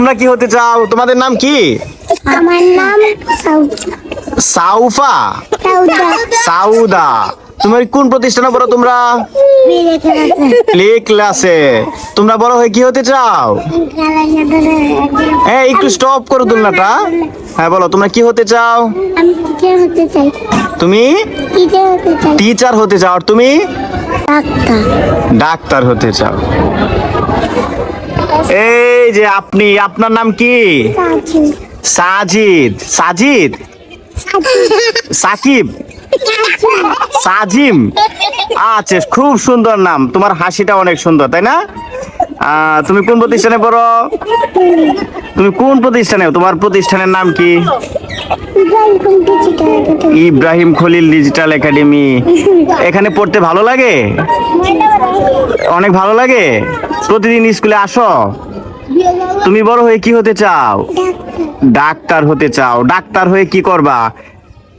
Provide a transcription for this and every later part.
তোমরা কি হতে চাও? তোমাদের নাম কি? আমার নাম সাউফা? সাউদা। তোমার কোন প্রতিষ্ঠানে পড়ো তোমরা? প্লে ক্লাসে। তোমরা বড় হয়ে কি হতে চাও? হ্যাঁ একটু স্টপ করো তুলনাটা। হ্যাঁ বলো তোমরা কি হতে চাও? তুমি? টিচার হতে চাও। আর তুমি? ডাক্তার। ডাক্তার হতে চাও। এই যে আপনি আপনার নাম কি? সাজিদ। সাজিদ। সাকিব? সাজিম? আচ্ছা খুব সুন্দর নাম। তোমার হাসিটা অনেক সুন্দর তাই না? তুমি কোন প্রতিষ্ঠানে পড়ো? তুমি কোন প্রতিষ্ঠানে? তোমার প্রতিষ্ঠানের নাম কি? Ibrahim Khalil digital academy. এখানে পড়তে ভালো লাগে? অনেক ভালো লাগে? প্রতিদিন স্কুলে আসো? তুমি বড় হয়ে কি হতে চাও? ডাক্তার হতে চাও। ডাক্তার হয়ে কি করবা?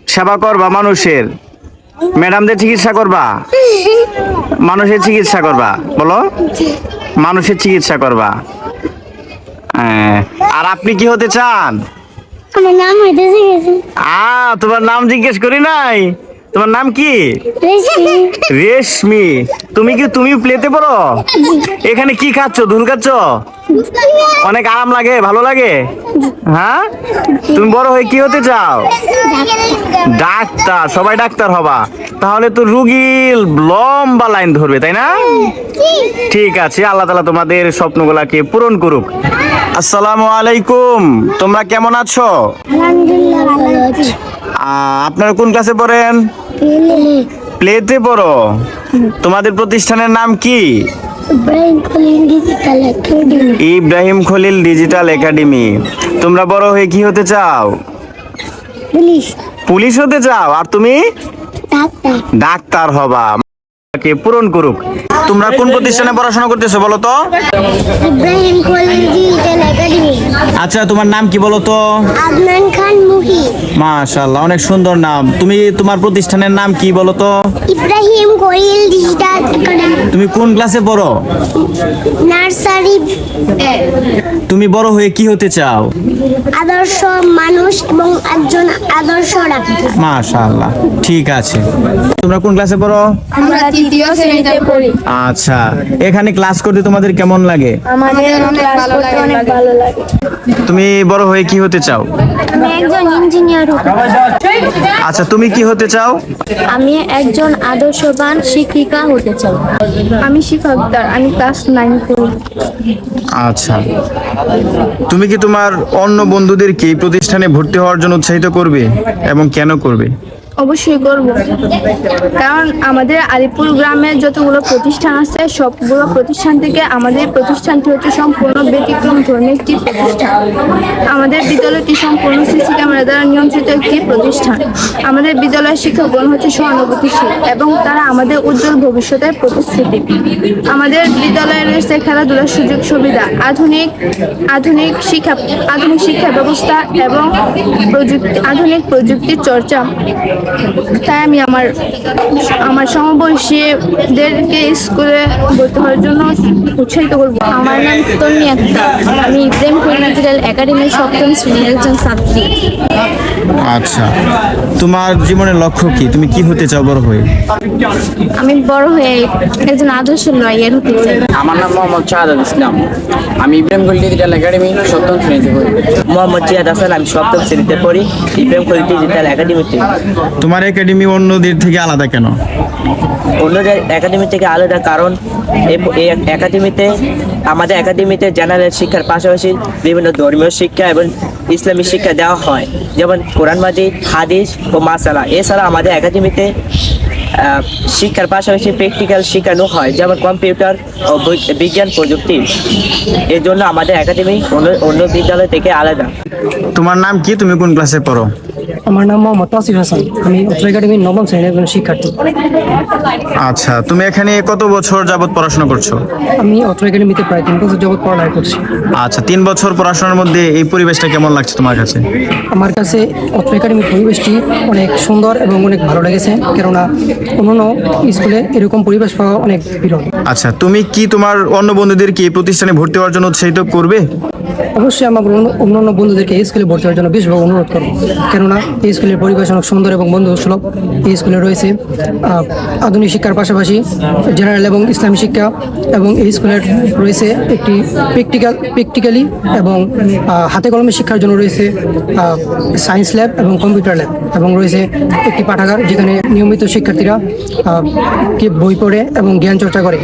সেবা করবা মানুষের? ম্যাডামদের চিকিৎসা করবা? মানুষের চিকিৎসা করবা? বলো। মানুষের চিকিৎসা করবা। হ্যাঁ, আর আপনি কি হতে চান? আমার নাম হইতেছে গেছে। আ তোমার নাম জিজ্ঞেস করি নাই? তোমার নাম কি? রেশমি। তুমি কি তুমি প্লেতে পড়ো? এখানে কি খাচ্ছ? ধুল খাচ্ছ? অনেক আরাম লাগে ভালো লাগে? হ্যাঁ? তুমি বড় হয়ে কি হতে চাও? ডাক্তার সবাই ডাক্তার হবা। তাহলে তো রুগীর লম্বা লাইন ধরবে তাই না? ঠিক আছে আল্লাহ তালা তোমাদের স্বপ্নগুলাকে পূরণ করুক। আসসালামু আলাইকুম। তোমরা কেমন আছো? আপনারা কোন ক্লাসে পড়েন? প্লেতে পড়ো। তোমাদের প্রতিষ্ঠানের নাম কি? ইব্রাহিম খলিল ডিজিটাল একাডেমি তোমরা বড় হয়ে কি হতে চাও? পুলিশ হতে চাও? আর তুমি? ডাক্তার। ডাক্তার হবা। কে পূরণ করুক। তোমরা কোন প্রতিষ্ঠানে পড়াশোনা করতেছো বলো তো? আচ্ছা তোমার নাম কি বলো তো? আদনান খান মুহি। মাশাআল্লাহ অনেক সুন্দর নাম। তুমি তোমার প্রতিষ্ঠানের নাম কি বলো তো? ইব্রাহিম কলিং ডিজিটাল একাডেমি তুমি কোন ক্লাসে পড়ো? নার্সারি। তুমি বড় হয়ে কি হতে চাও? আদর্শ মানুষ এবং একজন আদর্শ ডাক্তার। মাশাআল্লাহ ঠিক আছে। তোমরা কোন ক্লাসে পড়ো? আমরা তৃতীয় শ্রেণীতে পড়ি। আচ্ছা এখানে ক্লাস করতে তোমাদের কেমন লাগে? আমাদের ক্লাস করতে অনেক ভালো লাগে। তুমি বড় হয়ে কি হতে চাও? আমি একজন ইঞ্জিনিয়ার আচ্ছা তুমি কি হতে চাও? আমি একজন আদর্শবান শিক্ষিকা হতে চাই। আমি শিক্ষকদার আমি ক্লাস নাইন পড়ি। আচ্ছা। তুমি কি তোমার অন্য বন্ধুদেরকে এই প্রতিষ্ঠানে ভর্তি হওয়ার জন্য উৎসাহিত করবে এবং কেন করবে? অবশ্যই করব। কারণ আমাদের আলিপুর গ্রামে যতগুলো প্রতিষ্ঠান আছে, সবগুলো প্রতিষ্ঠান থেকে আমাদের প্রতিষ্ঠানটি হচ্ছে সম্পূর্ণ ব্যতিক্রম ধর্মী একটি প্রতিষ্ঠান। আমাদের বিদ্যালয়টি সম্পূর্ণ সিসি ক্যামেরা দ্বারা নিয়ন্ত্রিত একটি প্রতিষ্ঠান। আমাদের বিদ্যালয়ের শিক্ষকগণ হচ্ছে সহানুভূতিশীল এবং তারা আমাদের উজ্জ্বল ভবিষ্যতের প্রতিশ্রুতি। আমাদের বিদ্যালয়ে রয়েছে খেলাধুলার সুযোগ সুবিধা, আধুনিক আধুনিক শিক্ষা আধুনিক শিক্ষা ব্যবস্থা এবং প্রযুক্তি, আধুনিক প্রযুক্তির চর্চা। তাই আমি আমার আমার সমবয়সীদেরকে স্কুলে ভর্তি হওয়ার জন্য উৎসাহিত করব। আমার নাম তন্নি আক্তার। আমি ইব্রাহিম খলিল একাডেমির সপ্তম শ্রেণির একজন ছাত্রী। আচ্ছা। তোমার জীবনের লক্ষ্য কি? তুমি কি হতে চাও বড় হয়ে? আমি বড় হয়ে একজন আদর্শ লয়ার হতে চাই। আমার নাম মোহাম্মদ শাহাদ ইসলাম। আমি ইব্রাহিম গোল্ড ডিজিটাল একাডেমি সপ্তম শ্রেণীতে পড়ি। মোহাম্মদ জিয়াদ হাসান আমি সপ্তম শ্রেণীতে পড়ি। ইব্রাহিম গোল্ড ডিজিটাল একাডেমিতে। তোমার একাডেমি অন্যদের থেকে আলাদা কেন? অন্যদের একাডেমি থেকে আলাদা কারণ এই- এই একাডেমিতে, আমাদের একাডেমিতে জেনারেল শিক্ষার পাশাপাশি বিভিন্ন ধর্মীয় শিক্ষা এবং ইসলামী শিক্ষা দেওয়া হয়। যেমন কোরআন, মাজিদ, হাদিস ও মাসালা। এছাড়া আমাদের একাডেমিতে শিক্ষার পাশাপাশি প্র্যাকটিক্যাল শেখানো হয়, যেমন কম্পিউটার ও বিজ্ঞান প্রযুক্তি। এর জন্য আমাদের একাডেমি অন্য অন্য বিদ্যালয় থেকে আলাদা। তোমার নাম কি? তুমি কোন ক্লাসে পড়ো? আমার নাম মোহাম্মদ তাসিফ হাসান। আমি অত্র একাডেমির নবম শ্রেণির একজন শিক্ষার্থী। আচ্ছা তুমি এখানে কত বছর যাবত পড়াশোনা করছ? আমি অত্র একাডেমিতে প্রায় তিন বছর যাবৎ পড়ালেখা করছি। আচ্ছা তিন বছর পড়াশোনার মধ্যে এই পরিবেশটা কেমন লাগছে তোমার কাছে? আমার কাছে অত্র একাডেমির পরিবেশটি অনেক সুন্দর এবং অনেক ভালো লেগেছে কেননা অন্যান্য স্কুলে এরকম পরিবেশ পাওয়া অনেক বিরল। আচ্ছা তুমি কি তোমার অন্য বন্ধুদের কি এই প্রতিষ্ঠানে ভর্তি হওয়ার জন্য উৎসাহিত করবে? অবশ্যই আমার অন্যান্য বন্ধুদেরকে এই স্কুলে ভর্তি হওয়ার জন্য বেশিরভাগ অনুরোধ করব। কেননা এই স্কুলের পরিবেশ অনেক সুন্দর এবং বন্ধু সুলভ এই স্কুলে রয়েছে আধুনিক শিক্ষার পাশাপাশি জেনারেল এবং ইসলামী শিক্ষা এবং এই স্কুলের রয়েছে একটি প্র্যাকটিক্যাল প্র্যাকটিক্যালি এবং হাতে কলমে শিক্ষার জন্য রয়েছে সায়েন্স ল্যাব এবং কম্পিউটার ল্যাব এবং রয়েছে একটি পাঠাগার যেখানে নিয়মিত শিক্ষার্থীরা কে বই পড়ে এবং জ্ঞান চর্চা করে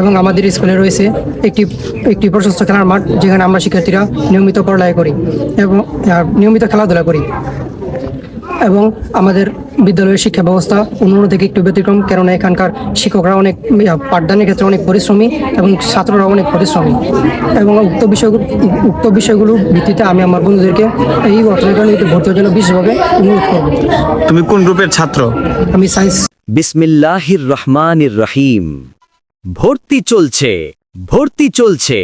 এবং আমাদের স্কুলে রয়েছে একটি একটি প্রশস্ত খেলার মাঠ যেখানে আমরা শিক্ষার্থীরা নিয়মিত পড়ালেখা করি এবং নিয়মিত খেলাধুলা করি। এবং আমাদের বিদ্যালয়ের শিক্ষা ব্যবস্থা অন্যান্য থেকে একটু ব্যতিক্রম কেননা এখানকার শিক্ষকরা অনেক পাঠদানের ক্ষেত্রে অনেক পরিশ্রমী এবং ছাত্ররা অনেক পরিশ্রমী। এবং উক্ত বিষয়গুলো উক্ত বিষয়গুলোর ভিত্তিতে আমি আমার বন্ধুদেরকে এই অর্থনীতি ভর্তি হওয়ার জন্য বিশেষভাবে অনুরোধ করব। তুমি কোন গ্রুপের ছাত্র? আমি সায়েন্স বিসমিল্লাহির রহমানির রহিম। ভর্তি চলছে ভর্তি চলছে।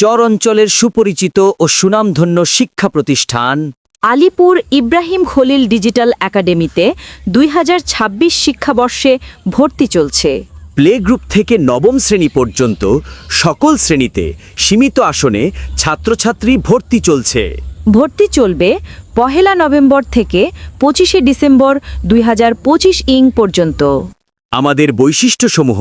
চর অঞ্চলের সুপরিচিত ও সুনামধন্য শিক্ষা প্রতিষ্ঠান। আলিপুর ইব্রাহিম খলিল ডিজিটাল একাডেমিতে দুই হাজার ছাব্বিশ শিক্ষাবর্ষে ভর্তি চলছে। প্লে গ্রুপ থেকে নবম শ্রেণি পর্যন্ত সকল শ্রেণীতে সীমিত আসনে ছাত্রছাত্রী ভর্তি চলছে। ভর্তি চলবে পহেলা নভেম্বর থেকে পঁচিশে ডিসেম্বর দুই হাজার পঁচিশ ইং পর্যন্ত। আমাদের বৈশিষ্ট্যসমূহ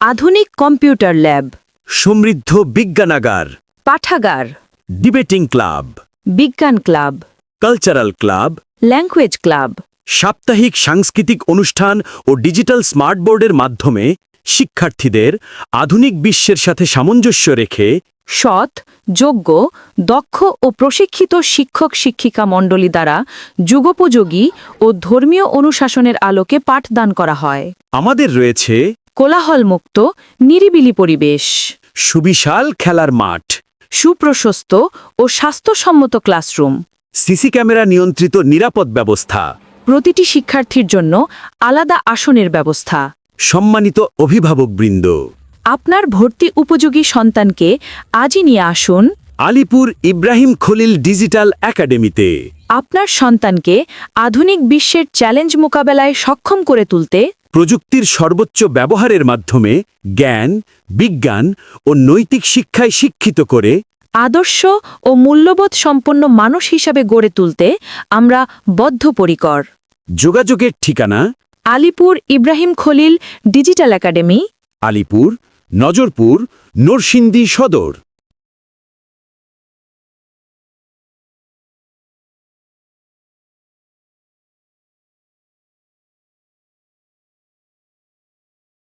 আধুনিক কম্পিউটার ল্যাব। সমৃদ্ধ বিজ্ঞানাগার। পাঠাগার। ডিবেটিং ক্লাব বিজ্ঞান club. Cultural club language club সাপ্তাহিক সাংস্কৃতিক অনুষ্ঠান ও ডিজিটাল স্মার্টবোর্ডের মাধ্যমে শিক্ষার্থীদের আধুনিক বিশ্বের সাথে সামঞ্জস্য রেখে সৎ যোগ্য দক্ষ ও প্রশিক্ষিত শিক্ষক শিক্ষিকা মণ্ডলী দ্বারা যুগোপযোগী ও ধর্মীয় অনুশাসনের আলোকে পাঠদান করা হয়। আমাদের রয়েছে কোলাহলমুক্ত নিরিবিলি পরিবেশ। সুবিশাল খেলার মাঠ। সুপ্রশস্ত ও স্বাস্থ্যসম্মত ক্লাসরুম। সিসি ক্যামেরা নিয়ন্ত্রিত নিরাপদ ব্যবস্থা। প্রতিটি শিক্ষার্থীর জন্য আলাদা আসনের ব্যবস্থা। সম্মানিত অভিভাবকবৃন্দ আপনার ভর্তি উপযোগী সন্তানকে আজই নিয়ে আসুন। আলিপুর ইব্রাহিম খলিল ডিজিটাল একাডেমিতে। আপনার সন্তানকে আধুনিক বিশ্বের চ্যালেঞ্জ মোকাবেলায় সক্ষম করে তুলতে প্রযুক্তির সর্বোচ্চ ব্যবহারের মাধ্যমে জ্ঞান বিজ্ঞান ও নৈতিক শিক্ষায় শিক্ষিত করে আদর্শ ও মূল্যবোধ সম্পন্ন মানুষ হিসাবে গড়ে তুলতে আমরা বদ্ধপরিকর। যোগাযোগের ঠিকানা আলিপুর ইব্রাহিম খলিল ডিজিটাল একাডেমি। আলিপুর নজরপুর নরসিংদী সদর।